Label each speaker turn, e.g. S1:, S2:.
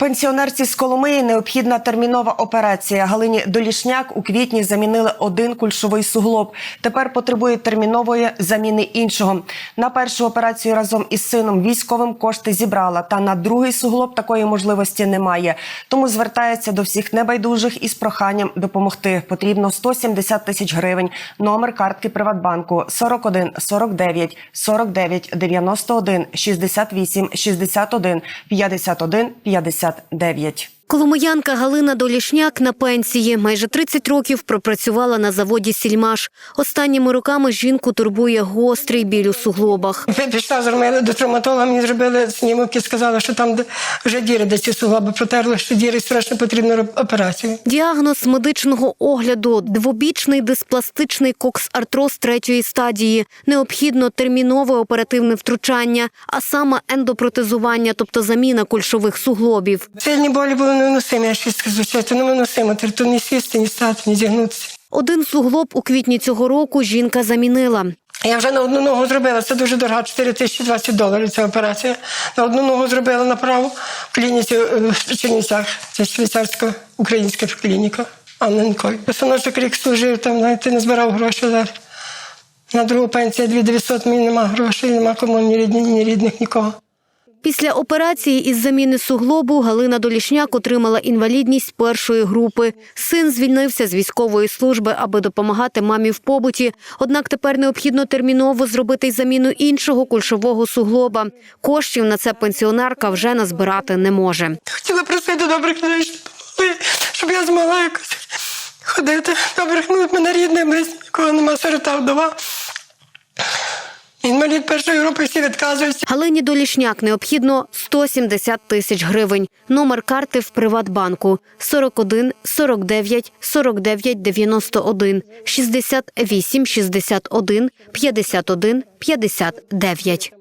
S1: Пенсіонерці з Коломиї необхідна термінова операція. Галині Долішняк у квітні замінили один кульшовий суглоб. Тепер потребує термінової заміни іншого. На першу операцію разом із сином військовим кошти зібрала. Та на другий суглоб такої можливості немає. Тому звертається до всіх небайдужих із проханням допомогти. Потрібно 170 тисяч гривень. Номер картки Приватбанку 41 49 49 91 68 61 51 59.
S2: Коломиянка Галина Долішняк на пенсії майже 30 років пропрацювала на заводі Сільмаш. Останніми роками жінку турбує гострий біль у суглобах.
S3: Я Пішла зробили до травматолога, мені зробили знімок і сказали, що там вже діри, де ці суглоби протерли, що діри страшно потрібно операцію.
S2: Діагноз медичного огляду двобічний диспластичний кокс-артроз третьої стадії. Необхідно термінове оперативне втручання, а саме ендопротезування, тобто заміна кульшових суглобів.
S3: Сильні болі були невиносимі, я ще скажу, чесно, невиносимо. То ні сісти, ні стати, ні зігнутися.
S2: Один суглоб у квітні цього року жінка замінила.
S3: Я вже на одну ногу зробила, це дуже дорого, 4020 доларів ця операція. На одну ногу зробила направо в клініці е, в Чернівцях. Це швейцарсько-українська клініка. Анна Ніколь. Синочок рік служив, там навіть не збирав гроші зараз. На другу пенсію 2900, мені нема грошей, нема кому ні рідних, ні рідних, нікого.
S2: Після операції із заміни суглобу Галина Долішняк отримала інвалідність першої групи. Син звільнився з військової служби, аби допомагати мамі в побуті. Однак тепер необхідно терміново зробити й заміну іншого кульшового суглоба. Коштів на це пенсіонерка вже назбирати не може.
S3: Хотіла просити добрих людей, щоб я змогла якось ходити. Добрих ну, мене рідних, близьких, нікого нема, сирота вдова. Інвалід першої групи всі відказуються.
S2: Галині Долішняк необхідно 170 тисяч гривень. Номер карти в Приватбанку 41 49 49 91 68 61 51 59.